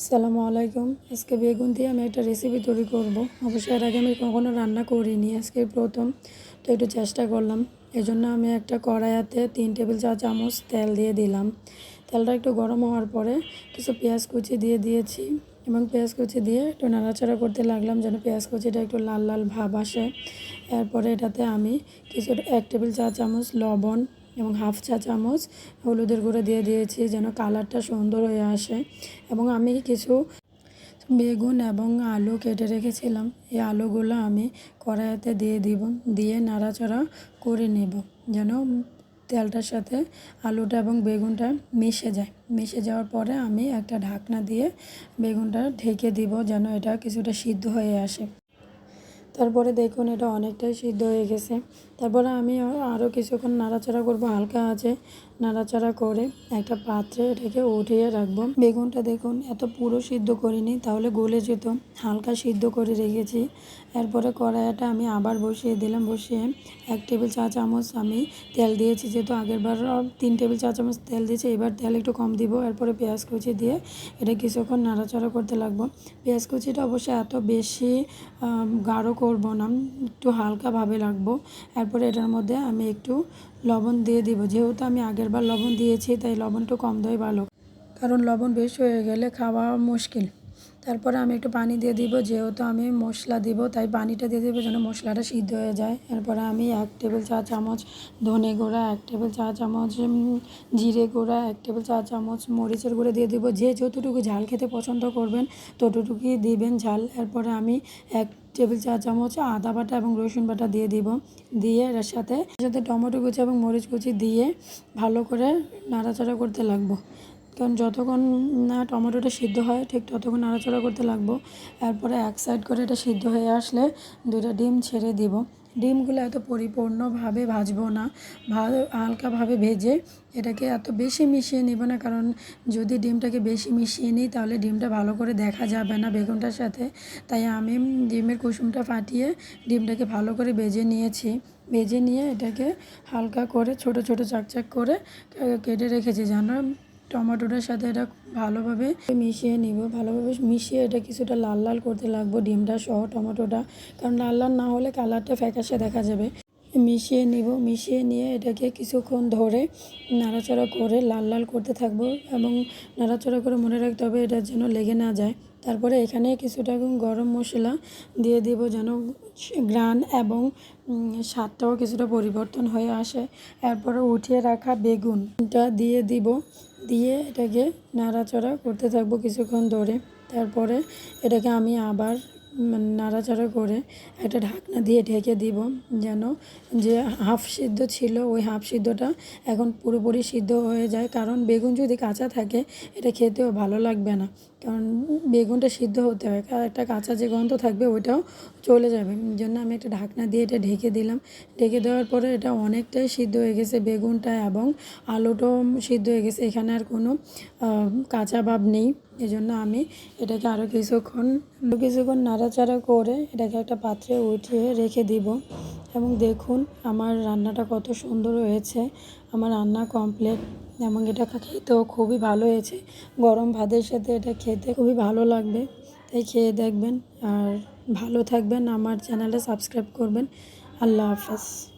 আসসালামু আলাইকুম। আজকে বেগুন দিয়ে আমি একটা রেসিপি তৈরি করব। অবশ্যই এর আগে আমি কখনো রান্না করিনি, আজকে প্রথম। তো একটু চেষ্টা করলাম। এজন্য আমি একটা কড়াইয়াতে তিন টেবিল চা চামচ তেল দিয়ে দিলাম। তেলটা একটু গরম হওয়ার পরে কিছু পেঁয়াজ কুচি দিয়ে দিয়েছি এবং পেঁয়াজ কুচি দিয়ে একটু নাড়াচাড়া করতে লাগলাম যেন পেঁয়াজ কুচিটা একটু লাল লাল ভাব আসে। এরপরে এটাতে আমি কিছু, এক টেবিল চা চামচ লবণ এবং হাফ চা চামচ হলুদের গুঁড়ো দিয়ে দিয়েছি যেন কালারটা সুন্দর হয়ে আসে। এবং আমি কিছু বেগুন এবং আলু কেটে রেখেছিলাম। এই আলুগুলো আমি কড়াইতে দিয়ে দিব, দিয়ে নাড়াচাড়া করে নেব যেন তেলটার সাথে আলুটা এবং বেগুনটা মিশে যায়। মিশে যাওয়ার পরে আমি একটা ঢাকনা দিয়ে বেগুনটা ঢেকে দিব যেন এটা কিছুটা সিদ্ধ হয়ে আসে। তারপরে দেখুন এটা অনেকটাই সিদ্ধ হয়ে গেছে। তারপরে আমি আরও কিছুক্ষণ নাড়াচাড়া করব, হালকা আছে, নাড়াচাড়া করে একটা পাত্রে এটাকে উঠিয়ে রাখব। বেগুনটা দেখুন এত পুরো সিদ্ধ করিনি, তাহলে গলে যেত। হালকা সিদ্ধ করে রেখেছি। এরপরে কড়াইটা আমি আবার বসিয়ে দিলাম, বসিয়ে এক টেবিল চা চামচ আমি তেল দিয়েছি, যেহেতু আগের বার তিন টেবিল চা চামচ তেল দিয়েছি, এবার তেল একটু কম দিব। এরপরে পেঁয়াজ কুচি দিয়ে এটা কিছুক্ষণ নাড়াচাড়া করতে লাগবো। পেঁয়াজ কুচিটা অবশ্যই এত বেশি গাঢ় করব না, একটু হালকাভাবে রাখব। এরপরে এটার মধ্যে আমি একটু লবণ দিয়ে দিব। যেহেতু আমি আগের বার লবণ দিয়েছি, তাই লবণটা কম দেওয়াই ভালো। কারণ লবণ বেশি হয়ে গেলে খাওয়া মুশকিল। তারপরে আমি একটু পানি দিয়ে দিব, যেহেতু আমি মশলা দিব, তাই পানিটা দিয়ে দিব যেন মশলাটা সিদ্ধ হয়ে যায়। এরপরে আমি এক টেবিল চা চামচ ধনে গুঁড়া, এক টেবিল চা চামচ জিরে গুঁড়া, এক টেবিল চা চামচ মরিচের গুঁড়ো দিয়ে দিব। যে যতটুকু ঝাল খেতে পছন্দ করবেন ততটুকুই দিবেন ঝাল। এরপরে আমি এক টেবিল চা চামচ আদা বাটা এবং রসুন বাটা দিয়ে দিব। দিয়ে এর সাথে সাথে টমেটো কুচি এবং মরিচ কুচি দিয়ে ভালো করে নাড়াচাড়া করতে লাগবো। কারণ যতক্ষণ না টমেটোটা সিদ্ধ হয়, ঠিক ততক্ষণ নাড়াচাড়া করতে লাগবো। এরপরে এক সাইড করে এটা সিদ্ধ হয়ে আসলে দুইটা ডিম ছেড়ে দিব। ডিমগুলো এত পরিপূর্ণভাবে ভাজবো না হালকাভাবে ভেজে এটাকে এত বেশি মিশিয়ে নিব না, কারণ যদি ডিমটাকে বেশি মিশিয়ে নিই তাহলে ডিমটা ভালো করে দেখা যাবে না বেগুনটার সাথে। তাই আমি ডিমের কুসুমটা ফাটিয়ে ডিমটাকে ভালো করে ভেজে নিয়েছি। ভেজে নিয়ে এটাকে হালকা করে ছোট ছোট চাকচাক করে কেটে রেখেছি যেন টমেটোটার সাথে এটা ভালোভাবে মিশিয়ে নিব। ভালোভাবে মিশিয়ে এটা কিছুটা লাল লাল করতে লাগবো ডিমটা সহ টমেটোটা। কারণ লাল লাল না হলে কালারটা ফ্যাকাশে দেখা যাবে। মিশিয়ে নিব, মিশিয়ে নিয়ে এটাকে কিছুক্ষণ ধরে নাড়াচাড়া করে লাল লাল করতে থাকব এবং নাড়াচাড়া করে মনে রাখতে হবে এটা যেন লেগে না যায়। তারপরে এখানে কিছুটা গরম মশলা দিয়ে দিব যেন গ্রান এবং স্বাদটাও কিছুটা পরিবর্তন হয়ে আসে। এরপরে উঠিয়ে রাখা বেগুনটা দিয়ে দিব। দিয়ে এটাকে নাড়াচড়া করতে থাকব কিছুক্ষণ ধরে। তারপরে এটাকে আমি আবার মানে নাড়াচাড়া করে একটা ঢাকনা দিয়ে ঢেকে দিব যেন যে হাফ সিদ্ধ ছিল, ওই হাফ সিদ্ধটা এখন পুরোপুরি সিদ্ধ হয়ে যায়। কারণ বেগুন যদি কাঁচা থাকে, এটা খেতেও ভালো লাগবে না। কারণ বেগুনটা সিদ্ধ হতে হয়। একটা কাঁচা যে গন্ধ থাকবে, ওইটাও চলে যাবে। জন্য আমি একটা ঢাকনা দিয়ে এটা ঢেকে দিলাম। ঢেকে দেওয়ার পরে এটা অনেকটাই সিদ্ধ হয়ে গেছে বেগুনটা এবং আলুটাও সিদ্ধ হয়ে গেছে। এখানে আর কোনো কাঁচা ভাব নেই। এজন্য আমি এটাকে আরও কিছুক্ষণ কিছুক্ষণ নাড়াচাড়া করে এটাকে একটা পাত্রে উঠিয়ে রেখে দিব। এবং দেখুন আমার রান্নাটা কত সুন্দর হয়েছে, আমার রান্না কমপ্লিট এবং এটা খেতেও খুবই ভালো হয়েছে। গরম ভাতের সাথে এটা খেতে খুবই ভালো লাগবে। তাই খেয়ে দেখবেন। আর ভালো থাকবেন। আমার চ্যানেলে সাবস্ক্রাইব করবেন। আল্লাহ হাফেজ।